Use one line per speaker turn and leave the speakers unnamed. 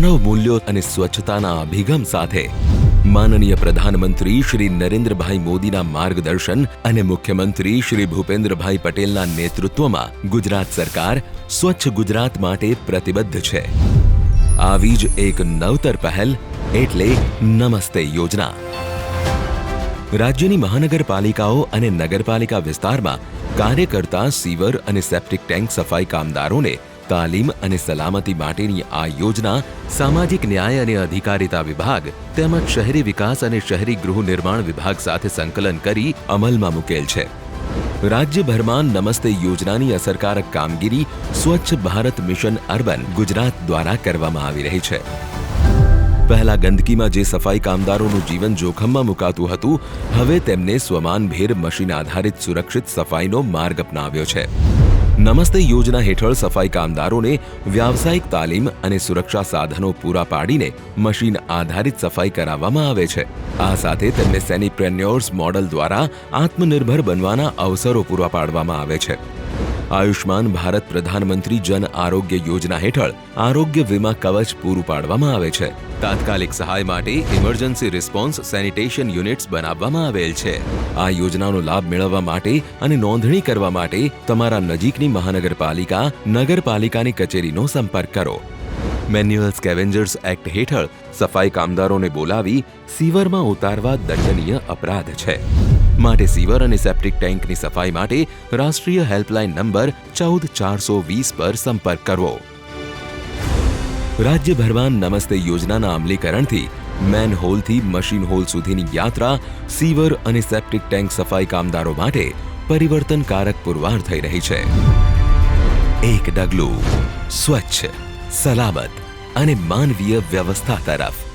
માનવ મૂલ્યો અને સ્વચ્છતાના અભિગમ સાથે. માનનીય પ્રધાનમંત્રી શ્રી નરેન્દ્રભાઈ મોદીના માર્ગદર્શન અને મુખ્યમંત્રી શ્રી ભૂપેન્દ્રભાઈ પટેલના નેતૃત્વમાં ગુજરાત સરકાર સ્વચ્છ ગુજરાત માટે પ્રતિબદ્ધ છે. આવી જ એક નવતર પહેલ એટલે નમસ્તે યોજના. રાજ્યની મહાનગરપાલિકાઓ અને નગરપાલિકા વિસ્તારમાં કાર્ય કરતા સીવર અને સેપ્ટિક ટેન્ક સફાઈ કામદારોને તાલીમ અને સલામતી માટેની આ યોજના સામાજિક ન્યાય અને અધિકારિતા વિભાગ તેમજ શહેરી વિકાસ અને શહેરી ગૃહ નિર્માણ વિભાગ સાથે સંકલન કરી અમલમાં મૂકેલ છે. રાજ્યભરમાં નમસ્તે યોજનાની અસરકારક કામગીરી સ્વચ્છ ભારત મિશન અર્બન ગુજરાત દ્વારા કરવામાં આવી રહી છે. પહેલા ગંદકીમાં જે સફાઈ કામદારોનું જીવન જોખમમાં મુકાતું હતું, હવે તેમને સ્વમાનભેર મશીન આધારિત સુરક્ષિત સફાઈનો માર્ગ અપનાવ્યો છે. નમસ્તે યોજના હેઠળ સફાઈ કામદારોને વ્યાવસાયિક તાલીમ અને સુરક્ષા સાધનો પૂરા પાડીને મશીન આધારિત સફાઈ કરાવવામાં આવે છે. આ સાથે તેમને સેનિપ્રેન્યોર્સ મોડલ દ્વારા આત્મનિર્ભર બનવાના અવસરો પૂરા પાડવામાં આવે છે. આયુષ્માન ભારત પ્રધાનમંત્રી જન આરોગ્ય યોજના હેઠળ આરોગ્ય વીમા કવચ પૂરું પાડવામાં આવે છે. તાત્કાલિક સહાય માટે ઇમરજન્સી રિસ્પોન્સ સેનિટેશન યુનિટ્સ બનાવવામાં આવેલ છે. આ યોજનાનો લાભ મેળવવા માટે અને નોંધણી કરવા માટે તમારા નજીકની મહાનગરપાલિકા, નગરપાલિકાની કચેરીનો સંપર્ક કરો. મેન્યુઅલ સ્કેવેન્જર્સ એક્ટ હેઠળ સફાઈ કામદારોને બોલાવી સીવરમાં ઉતારવા દંડનીય અપરાધ છે. માટે સીવર અને સેપ્ટિક ટેન્કની સફાઈ માટે રાષ્ટ્રીય હેલ્પલાઇન નંબર ચૌદ ચારસો વીસ પર સંપર્ક કરવો. રાજ્યભરમાં નમસ્તે યોજનાના અમલીકરણથી મેન હોલથી મશીન હોલ સુધીની યાત્રા, સીવર અને સેપ્ટિક ટેન્ક સફાઈ કામદારો માટે પરિવર્તનકારક પુરવાર થઈ રહી છે. એક ડગલું, સ્વચ્છ, સલામત અને માનવીય વ્યવસ્થા તરફ.